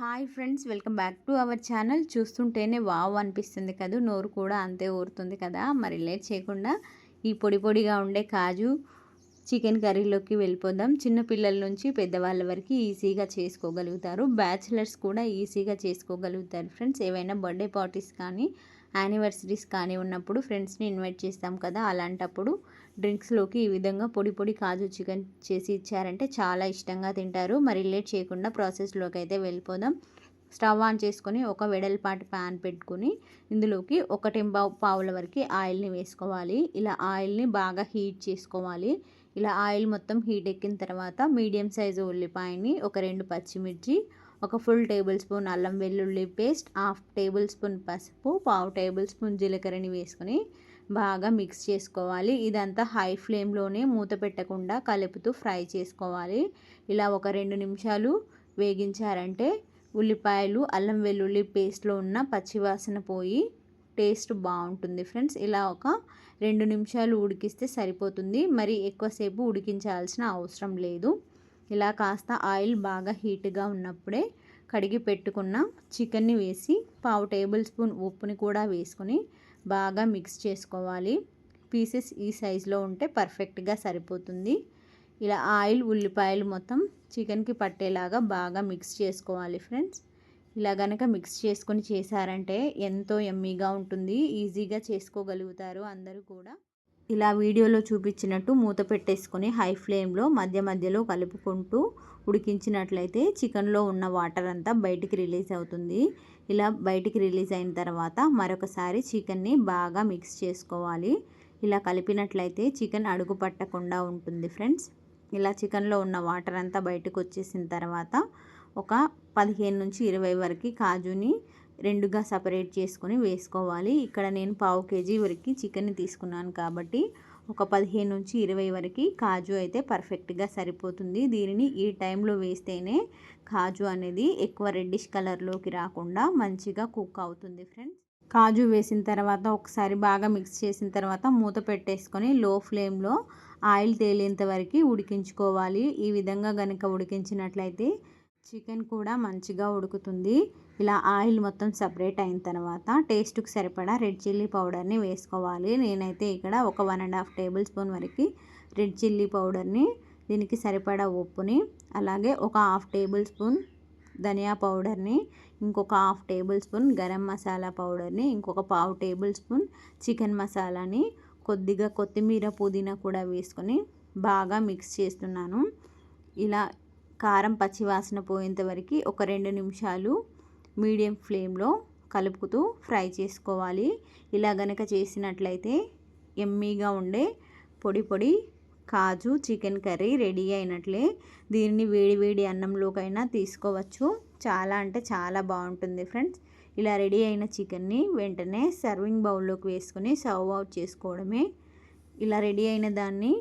Hi friends welcome back to our channel. చూస్తుంటేనే wow అనిపిస్తుంది కదా నోరు కూడా అంతే ఊరుతుంది కదా. మరి లేట్ చేయకుండా ఈ పొడి పొడిగా ఉండే కాజు చికెన్ కర్రీలోకి వెళ్ళిపోదాం. చిన్న పిల్లల నుంచి పెద్దవాళ్ళ వరకు ఈజీగా చేసుకోగలుగుతారు. బ్యాచిలర్స్ కూడా ఈజీగా చేసుకోగలుగుతారు ఫ్రెండ్స్. ఏవైనా బర్త్డే పార్టీస్ కానీ యానివర్సరీస్ కానీ ఉన్నప్పుడు ఫ్రెండ్స్ని ఇన్వైట్ చేస్తాం కదా అలాంటప్పుడు డ్రింక్స్లోకి ఈ విధంగా పొడి పొడి కాజు చికెన్ చేసి ఇచ్చారంటే చాలా ఇష్టంగా తింటారు. మరి లేట్ చేయకుండా ప్రాసెస్లోకి అయితే వెళ్ళిపోదాం. స్టవ్ ఆన్ చేసుకొని ఒక వెడల్పాటి ప్యాన్ పెట్టుకుని ఇందులోకి ఒకటి పావుల వరకు ఆయిల్ని వేసుకోవాలి. ఇలా ఆయిల్ని బాగా హీట్ చేసుకోవాలి. ఇలా ఆయిల్ మొత్తం హీట్ ఎక్కిన తర్వాత మీడియం సైజు ఉల్లిపాయని ఒక రెండు పచ్చిమిర్చి ఒక ఫుల్ టేబుల్ స్పూన్ అల్లం వెల్లుల్లి పేస్ట్ హాఫ్ టేబుల్ స్పూన్ పసుపు పావు టేబుల్ స్పూన్ జీలకర్రని వేసుకొని బాగా మిక్స్ చేసుకోవాలి. ఇదంతా హై ఫ్లేమ్లోనే మూత పెట్టకుండా కలుపుతూ ఫ్రై చేసుకోవాలి. ఇలా ఒక రెండు నిమిషాలు వేగించారంటే ఉల్లిపాయలు అల్లం వెల్లుల్లి పేస్ట్లో ఉన్న పచ్చివాసన పోయి టేస్ట్ బాగుంటుంది ఫ్రెండ్స్. ఇలా ఒక రెండు నిమిషాలు ఉడికిస్తే సరిపోతుంది. మరి ఎక్కువసేపు ఉడికించాల్సిన అవసరం లేదు. ఇలా కాస్త ఆయిల్ బాగా హీట్గా ఉన్నప్పుడే కడిగి పెట్టుకున్న చికెన్ని వేసి పావు టేబుల్ స్పూన్ ఉప్పుని కూడా వేసుకొని బాగా మిక్స్ చేసుకోవాలి. పీసెస్ ఈ సైజులో ఉంటే పర్ఫెక్ట్గా సరిపోతుంది. ఇలా ఆయిల్ ఉల్లిపాయలు మొత్తం చికెన్కి పట్టేలాగా బాగా మిక్స్ చేసుకోవాలి ఫ్రెండ్స్. ఇలా కనుక మిక్స్ చేసుకొని చేశారంటే ఎంతో ఎమ్మీగా ఉంటుంది ఈజీగా చేసుకోగలుగుతారు అందరూ కూడా. ఇలా వీడియోలో చూపించినట్టు మూత పెట్టేసుకొని హై ఫ్లేమ్లో మధ్య మధ్యలో కలుపుకుంటూ ఉడికించినట్లయితే చికెన్లో ఉన్న వాటర్ అంతా బయటికి రిలీజ్ అవుతుంది. ఇలా బయటికి రిలీజ్ అయిన తర్వాత మరొకసారి చికెన్ని బాగా మిక్స్ చేసుకోవాలి. ఇలా కలిపినట్లయితే చికెన్ అడుగు పట్టకుండా ఉంటుంది ఫ్రెండ్స్ ఇలా చికెన్లో ఉన్న వాటర్ అంతా బయటకు వచ్చేసిన తర్వాత ఒక పదిహేను నుంచి ఇరవై వరకు కాజుని రెండుగా సపరేట్ చేసుకొని వేసుకోవాలి. ఇక్కడ నేను పావు కేజీ వరకు చికెన్ తీసుకున్నాను కాబట్టి ఒక పదిహేను నుంచి ఇరవై వరకు కాజు అయితే పర్ఫెక్ట్గా సరిపోతుంది. దీనిని ఈ టైంలో వేస్తేనే కాజు అనేది ఎక్కువ రెడ్డిష్ కలర్లోకి రాకుండా మంచిగా కుక్ అవుతుంది ఫ్రెండ్స్ కాజు వేసిన తర్వాత ఒకసారి బాగా మిక్స్ చేసిన తర్వాత మూత పెట్టేసుకొని లో ఫ్లేమ్లో ఆయిల్ తేలేంత వరకు ఉడికించుకోవాలి. ఈ విధంగా కనుక ఉడికించినట్లయితే చికెన్ కూడా మంచిగా ఉడుకుతుంది. ఇలా ఆయిల్ మొత్తం సపరేట్ అయిన తర్వాత టేస్ట్కి సరిపడా రెడ్ చిల్లీ పౌడర్ని వేసుకోవాలి. నేనైతే ఇక్కడ ఒక one and half tablespoon వరకు రెడ్ చిల్లీ పౌడర్ని దీనికి సరిపడా ఉప్పుని అలాగే ఒక హాఫ్ టేబుల్ స్పూన్ ధనియా పౌడర్ని ఇంకొక half tablespoon garam masala పౌడర్ని ఇంకొక పావు టేబుల్ స్పూన్ చికెన్ మసాలాని కొద్దిగా కొత్తిమీర పుదీనా కూడా వేసుకొని బాగా మిక్స్ చేస్తున్నాను. ఇలా కారం పచ్చివాసన పోయేంత వరకు ఒక రెండు నిమిషాలు మీడియం ఫ్లేమ్లో కలుపుతూ ఫ్రై చేసుకోవాలి. ఇలా గనక చేసినట్లయితే ఎమ్మీగా ఉండే పొడి పొడి కాజు చికెన్ కర్రీ రెడీ అయినట్లే. దీన్ని వేడివేడి అన్నంలోకైనా తీసుకోవచ్చు. చాలా అంటే చాలా బాగుంటుంది ఫ్రెండ్స్. ఇలా రెడీ అయిన చికెన్ని వెంటనే సర్వింగ్ బౌల్లోకి వేసుకొని సర్వ్ అవుట్ చేసుకోవడమే. ఇలా రెడీ అయిన దాన్ని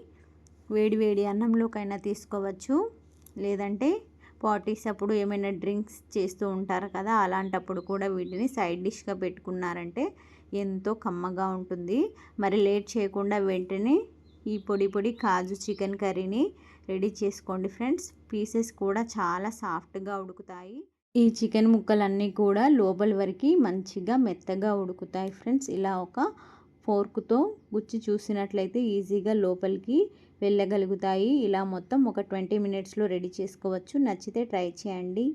వేడివేడి అన్నంలోకైనా తీసుకోవచ్చు. లేదంటే పార్టీస్ అప్పుడు ఏమైనా డ్రింక్స్ చేస్తూ ఉంటారు కదా అలాంటప్పుడు కూడా వీటిని సైడ్ డిష్గా పెట్టుకున్నారంటే ఎంతో కమ్మగా ఉంటుంది. మరి లేట్ చేయకుండా వెంటనే ఈ పొడి పొడి కాజు చికెన్ కర్రీని రెడీ చేసుకోండి ఫ్రెండ్స్. పీసెస్ కూడా చాలా సాఫ్ట్గా ఉడుకుతాయి. ఈ చికెన్ ముక్కలన్నీ కూడా లోపల వరకు మంచిగా మెత్తగా ఉడుకుతాయి ఫ్రెండ్స్. ఇలా ఒక ఫోర్క్తో గుచ్చి చూసినట్లయితే ఈజీగా లోపలికి వెళ్ళగలుగుతాయి. ఇలా మొత్తం ఒక ట్వంటీ మినిట్స్లో రెడీ చేసుకోవచ్చు. నచ్చితే ట్రై చేయండి.